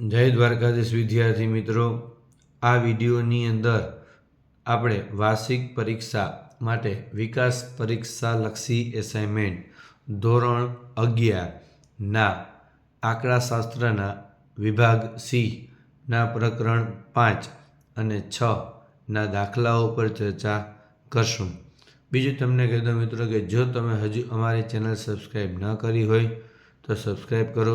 જય દ્વારકાધીશ વિદ્યાર્થી મિત્રો, આ વિડીયોની અંદર આપણે વાર્ષિક પરીક્ષા માટે વિકાસ પરીક્ષા લક્ષી એસાઇનમેન્ટ ધોરણ અગિયારના આંકડાશાસ્ત્રના વિભાગ સી ના પ્રકરણ પાંચ અને છ ના દાખલાઓ પર ચર્ચા કરશું. બીજું તમને કહેતો મિત્રો કે જો તમે હજુ અમારી ચેનલ સબસ્ક્રાઈબ ન કરી હોય તો સબસ્ક્રાઈબ કરો,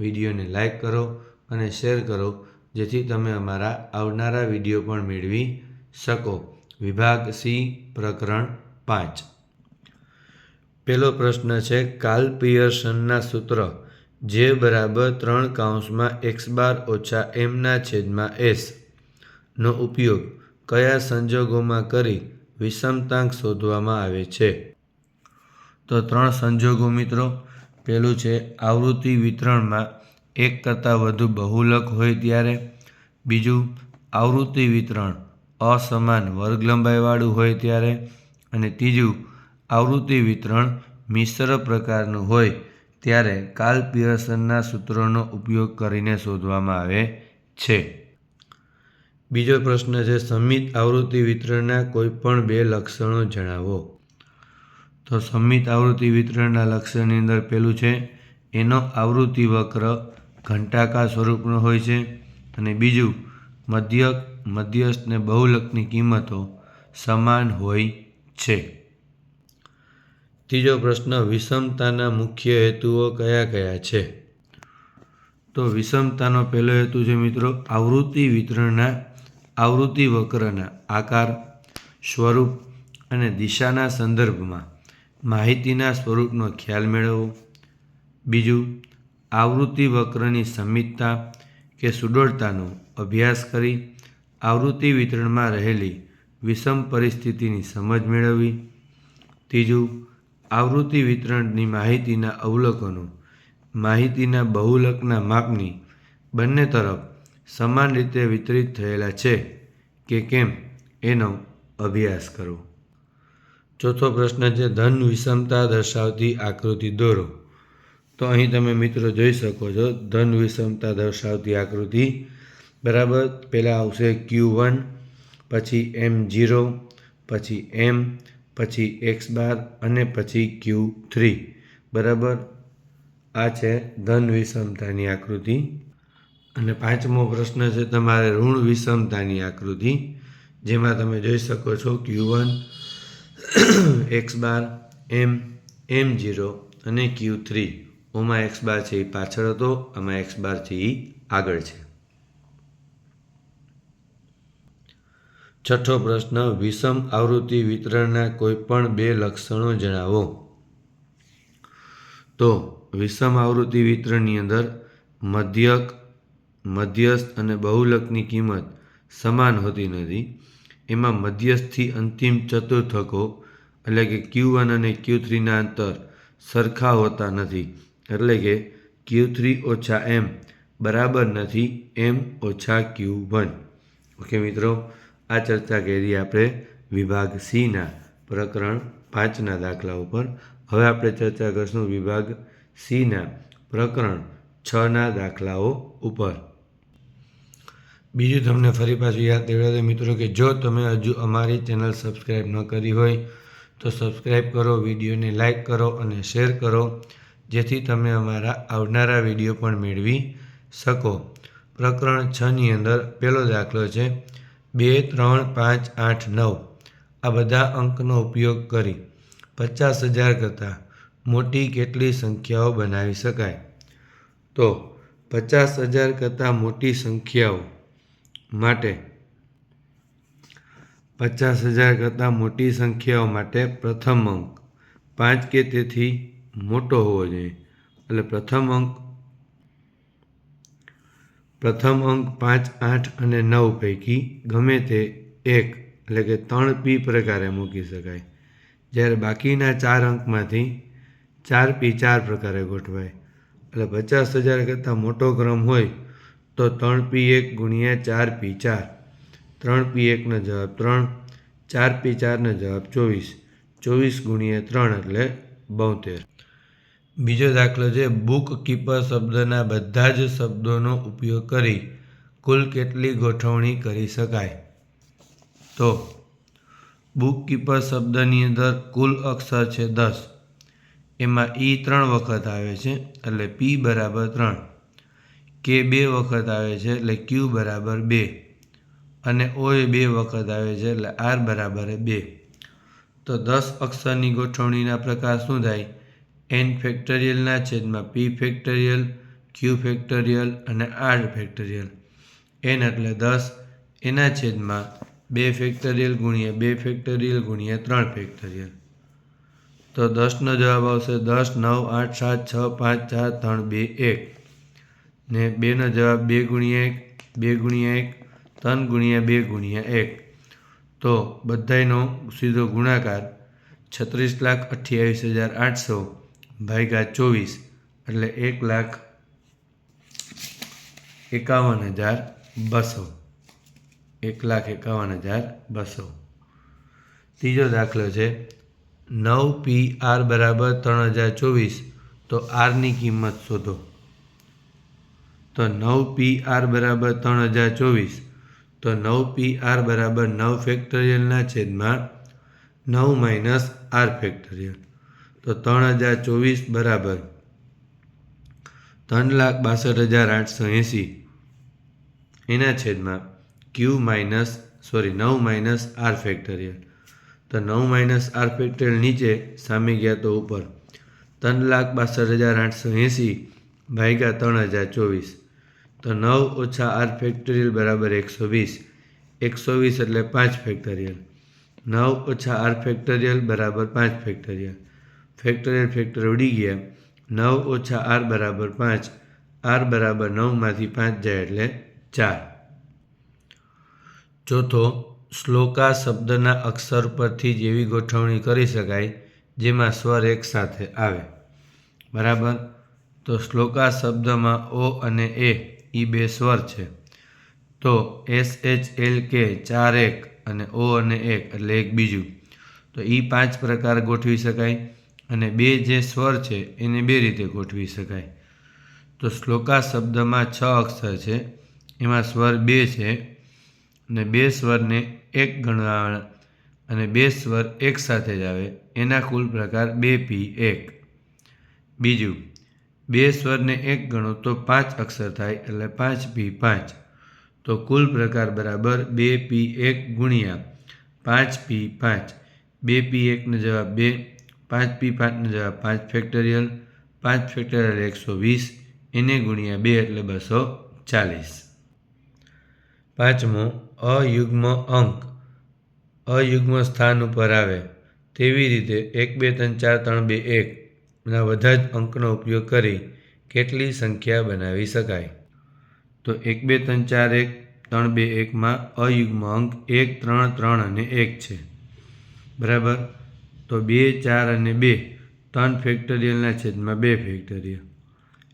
વિડીયોને લાઈક કરો અને શેર કરો, જેથી તમે અમારા આવનારા વીડિયો પણ મેળવી શકો. વિભાગ સી, પ્રકરણ પાંચ. પહેલો પ્રશ્ન છે, કાલ પિયર્સનના સૂત્ર, જે બરાબર ત્રણ કાઉન્સમાં એક્સ બાર ઓછા એમના છેદમાં એસ, નો ઉપયોગ કયા સંજોગોમાં કરી વિષમતાંક શોધવામાં આવે છે? તો ત્રણ સંજોગો મિત્રો પહેલું છે, આવૃત્તિ વિતરણમાં એક કરતાં વધુ બહુલક હોય ત્યારે બીજું આવૃત્તિ વિતરણ, અસમાન વર્ગલંબાઈવાળું હોય ત્યારે અને ત્રીજું આવૃત્તિ વિતરણ મિશ્ર પ્રકારનું હોય ત્યારે કાલ પિયર્સનના સૂત્રોનો ઉપયોગ કરીને શોધવામાં આવે છે. બીજો પ્રશ્ન છે, સમિત આવૃત્તિ વિતરણના કોઈપણ બે લક્ષણો જણાવો. તો સમિત આવૃત્તિ વિતરણના લક્ષણની અંદર પેલું છે, એનો આવૃત્તિ વક્ર ઘંટાકાર સ્વરૂપનો હોય છે અને બીજું મધ્યક મધ્યસ્થ ને બહુલકની કિંમતો સમાન હોય છે. ત્રીજો પ્રશ્ન, વિષમતાના મુખ્ય હેતુઓ કયા કયા છે? તો વિષમતાનો પહેલો હેતુ છે મિત્રો, આવૃત્તિ વિતરણના, આવૃત્તિ વક્રના આકાર, સ્વરૂપ અને દિશાના સંદર્ભમાં માહિતીના સ્વરૂપનો ખ્યાલ મેળવવો. બીજું આવૃત્તિ વક્રની સમિતતા કે સુડોળતાનો અભ્યાસ કરી આવૃત્તિ વિતરણમાં રહેલી વિષમ પરિસ્થિતિની સમજ મેળવવી ત્રીજું, આવૃત્તિ વિતરણની માહિતીના અવલોકનો, માહિતીના બહુલકના માપની બંને તરફ સમાન રીતે વિતરિત થયેલા છે કે કેમ એનો અભ્યાસ કરો. ચોથો પ્રશ્ન છે, ધન વિષમતા દર્શાવતી આકૃતિ દોરો. તો અહીં તમે મિત્રો જોઈ શકો છો, ધન વિષમતા દર્શાવતી આકૃતિ. બરાબર? પહેલાં આવશે ક્યુ વન પછી એમ જીરો પછી એમ પછી એક્સ બાર અને પછી ક્યુ થ્રી બરાબર? આ છે ધન વિષમતાની આકૃતિ. અને પાંચમો પ્રશ્ન છે તમારે ઋણ વિષમતાની આકૃતિ. જેમાં તમે જોઈ શકો છો Q one X bar M M zero અને ક્યુ થ્રી ઓમાં એક્સ બાર છે એ પાછળ હતો, આમાં એક્સ બાર છે એ આગળ છે. છઠ્ઠો પ્રશ્ન, વિષમ આવૃત્તિ વિતરણના કોઈપણ બે લક્ષણો જણાવો. તો, વિષમ આવૃત્તિ વિતરણની અંદર મધ્યક, મધ્યસ્થ અને બહુલકની કિંમત સમાન હોતી નથી. એમાં મધ્યસ્થથી અંતિમ ચતુર્થકો એટલે કે ક્યુ વન અને ક્યુ થ્રીના અંતર સરખા હોતા નથી. એટલે કે ક્યુ થ્રી ઓછા એમ બરાબર નથી એમ ઓછા ક્યુ વન ઓકે મિત્રો, આ ચર્ચા કરી આપણે વિભાગ સીના પ્રકરણ પાંચના દાખલા ઉપર. હવે આપણે ચર્ચા કરીશું વિભાગ સીના પ્રકરણ છના દાખલાઓ ઉપર. બીજું તમને ફરી પાછું યાદ દેવડાવે મિત્રો કે જો તમે હજુ અમારી ચેનલ સબસ્ક્રાઈબ ન કરી હોય, તો સબસ્ક્રાઈબ કરો, વિડીયોને લાઈક કરો અને શેર કરો. જેથી તમે અમારા આવનારા વીડિયો પણ મેળવી શકો. પ્રકરણ છની અંદર પહેલો દાખલો છે. બે, ત્રણ, પાંચ, આઠ, નવ. આ બધા અંકનો ઉપયોગ કરી પચાસ હજાર કરતાં મોટી કેટલી સંખ્યાઓ બનાવી શકાય? તો પચાસ હજાર કરતાં મોટી સંખ્યાઓ માટે પચાસ હજાર કરતાં મોટી સંખ્યાઓ માટે પ્રથમ અંક પાંચ કે તેથી મોટો હોવો જોઈએ. એટલે પ્રથમ અંક પ્રથમ અંક પાંચ, આઠ અને નવ પૈકી ગમે તે એક, એટલે કે ત્રણ પી પ્રકારે મૂકી શકાય. જ્યારે બાકીના ચાર અંકમાંથી ચાર પી ચાર પ્રકારે ગોઠવાય. એટલે પચાસ હજાર કરતાં મોટો ક્રમ હોય તો ત્રણ પી એક ગુણ્યા ચાર પી ચાર. ત્રણ પી એકનો જવાબ ત્રણ, ચાર પી ચારનો જવાબ ચોવીસ. ચોવીસ ગુણ્યા ત્રણ એટલે બોતેર. બીજો દાખલો છે, બુક કીપર શબ્દના બધા જ શબ્દોનો ઉપયોગ કરી કુલ કેટલી ગોઠવણી કરી શકાય? તો, બુક કીપર શબ્દની અંદર કુલ અક્ષર છે દસ. એમાં ઈ ત્રણ વખત આવે છે, એટલે પી બરાબર ત્રણ. કે બે વખત આવે છે, એટલે ક્યુ બરાબર બે. અને ઓ એ બે વખત આવે છે, એટલે આર બરાબર બે. તો દસ અક્ષરની ગોઠવણીના પ્રકાર શું થાય? એન ફેક્ટરિયલના છેદમાં પી ફેક્ટરિયલ ક્યુ ફેક્ટરિયલ અને આર ફેક્ટરિયલ એન એટલે દસ, એના છેદમાં બે ફેક્ટરિયલ ગુણ્યા બે ફેક્ટરિયલ ગુણ્યા ત્રણ ફેક્ટરિયલ તો દસનો જવાબ આવશે દસ, નવ, આઠ, સાત, છ, પાંચ, ચાર, ત્રણ, બે, એક. ને બેનો જવાબ બે ગુણ્યા એક, બે ગુણ્યા એક, ત્રણ ગુણ્યા બે ગુણ્યા એક. તો બધાયનો સીધો ગુણાકાર છત્રીસ લાખ અઠ્યાવીસ હજાર આઠસો ભાગ્યા ચોવીસ એટલે એક લાખ એકાવન હજાર બસો. એક લાખ એકાવન હજાર બસો. ત્રીજો દાખલો છે. નવ પી આર બરાબર ત્રણ હજાર ચોવીસ, તો આરની કિંમત શોધો. તો નવ પી આર બરાબર ત્રણ હજાર ચોવીસ, તો નવ પી આર બરાબર નવ ફેક્ટરિયલના છેદમાં નવ માઇનસ આર ફેક્ટરિયલ તો ત્રણ હજાર ચોવીસ બરાબર. ત્રણ લાખ બાસઠ હજાર આઠસો એંસી. એના છેદમાં ક્યુ માઇનસ, સોરી, નવ માઇનસ આર ફેક્ટરિયલ. તો નવ માઇનસ આર ફેક્ટરિયલ નીચે સામે ગયા તો ઉપર. ત્રણ લાખ બાસઠ હજાર આઠસો એંસી ભાગ્યા ત્રણ હજાર ચોવીસ. તો નવ ઓછા આર ફેક્ટરિયલ બરાબર એકસો વીસ. એકસો વીસ એટલે પાંચ ફેક્ટરિયલ. નવ ઓછા આર ફેક્ટરિયલ બરાબર પાંચ ફેક્ટરિયલ. ફેક્ટરિયલ ફેક્ટર ઉડી ગયા. નવ ઓછા આર બરાબર પાંચ. આર બરાબર નવમાંથી પાંચ જાય એટલે ચાર. ચોથો, શ્લોકા શબ્દના અક્ષર પરથી જેવી ગોઠવણી કરી શકાય જેમાં સ્વર એક સાથે આવે. બરાબર? તો શ્લોકા શબ્દમાં ઓ અને એ એ બે સ્વર છે. તો એસ એચ એલ કે ચાર એક અને ઓ અને એક એટલે એક બીજું. તો એ પાંચ પ્રકાર ગોઠવી શકાય. અને બે જે સ્વર છે, એને બે રીતે ગોઠવી શકાય. તો શ્લોકા શબ્દમાં છ અક્ષર છે, એમાં સ્વર બે છે, અને બે સ્વરને એક ગણવા અને બે સ્વર એક સાથે જ આવે. એના કુલ પ્રકાર બે પી એક. બીજું, બે સ્વરને એક ગણો તો પાંચ અક્ષર થાય, એટલે પાંચ પી પાંચ. તો કુલ પ્રકાર બરાબર બે પી એક ગુણ્યા પાંચ પી પાંચ. બે પી એકનો જવાબ બે પાંચ પી પાંચનો જવાબ પાંચ ફેક્ટરિયલ પાંચ ફેક્ટરિયલ એકસો વીસ, એને ગુણ્યા બે એટલે બસો ચાલીસ. પાંચમો, અયુગ્મ અંક. અયુગ્મ સ્થાન ઉપર આવે. તેવી રીતે એક, બે, ત્રણ, ચાર, ત્રણ, બે એકના બધા જ અંકનો ઉપયોગ કરી કેટલી સંખ્યા બનાવી શકાય? તો એક, બે, ત્રણ, ચાર, એક, ત્રણ, બે, એકમાં અયુગ્મ અંક એક, ત્રણ ત્રણ અને એક છે. બરાબર? તો બે, ચાર અને બે. ત્રણ ફેક્ટરિયલના છેદમાં બે ફેક્ટરિયલ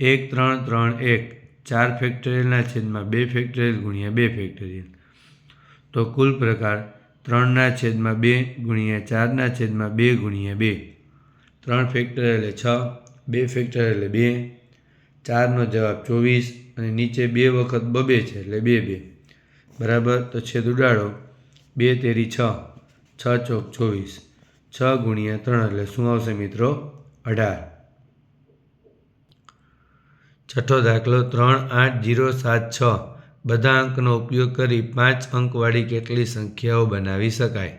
એક, ત્રણ ત્રણ, એક. ચાર ફેક્ટરિયલના છેદમાં બે ફેક્ટરિયલ ગુણ્યા બે ફેક્ટરિયલ. તો કુલ પ્રકાર ત્રણના છેદમાં બે ગુણ્યા ચારના છેદમાં બે ગુણ્યા બે. ત્રણ ફેક્ટર એટલે છ, બે ફેક્ટર એટલે બે. ચારનો જવાબ ચોવીસ અને નીચે બે વખત બબે છે એટલે બે બે. બરાબર? તો છેદ ઉડાડો. બે તેરી છ. છ ચોક ચોવીસ. છ ગુણ્યા ત્રણ એટલે શું આવશે મિત્રો? અઢાર. છઠ્ઠો દાખલો ત્રણ આઠ જીરો સાત છ. બધા અંકનો ઉપયોગ કરી પાંચ અંકવાળી કેટલી સંખ્યાઓ બનાવી શકાય?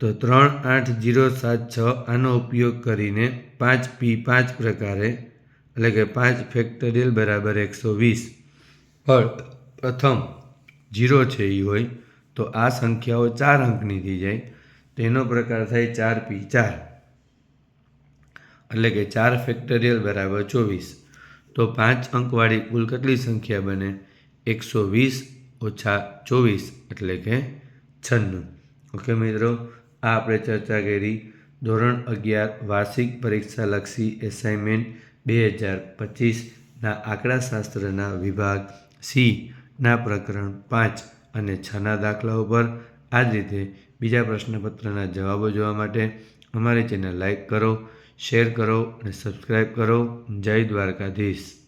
તો ત્રણ આઠ જીરો સાત છ આનો ઉપયોગ કરીને પાંચ પી પાંચ પ્રકારે, એટલે કે પાંચ ફેક્ટરિયલ બરાબર એકસો વીસ. પણ પ્રથમ જીરો છે એ હોય, તો આ સંખ્યાઓ ચાર અંકની થઈ જાય. તેનો પ્રકાર થાય ચાર પી ચાર. એટલે કે ચાર ફેક્ટરિયલ બરાબર ચોવીસ. તો પાંચ અંકવાળી કુલ કેટલી સંખ્યા બને? એકસો વીસ ઓછા ચોવીસ એટલે કે છન્નું. ઓકે મિત્રો, આ આપણે ચર્ચા કરી ધોરણ અગિયાર વાર્ષિક પરીક્ષાલક્ષી એસાઇનમેન્ટ બે હજાર પચીસના આંકડાશાસ્ત્રના વિભાગ સીના પ્રકરણ પાંચ અને છના દાખલાઓ પર આ જ રીતે બીજા પ્રશ્નપત્રના જવાબો જોવા માટે અમારી ચેનલ લાઈક કરો, શેર કરો અને સબસ્ક્રાઈબ કરો. જય દ્વારકાધીશ.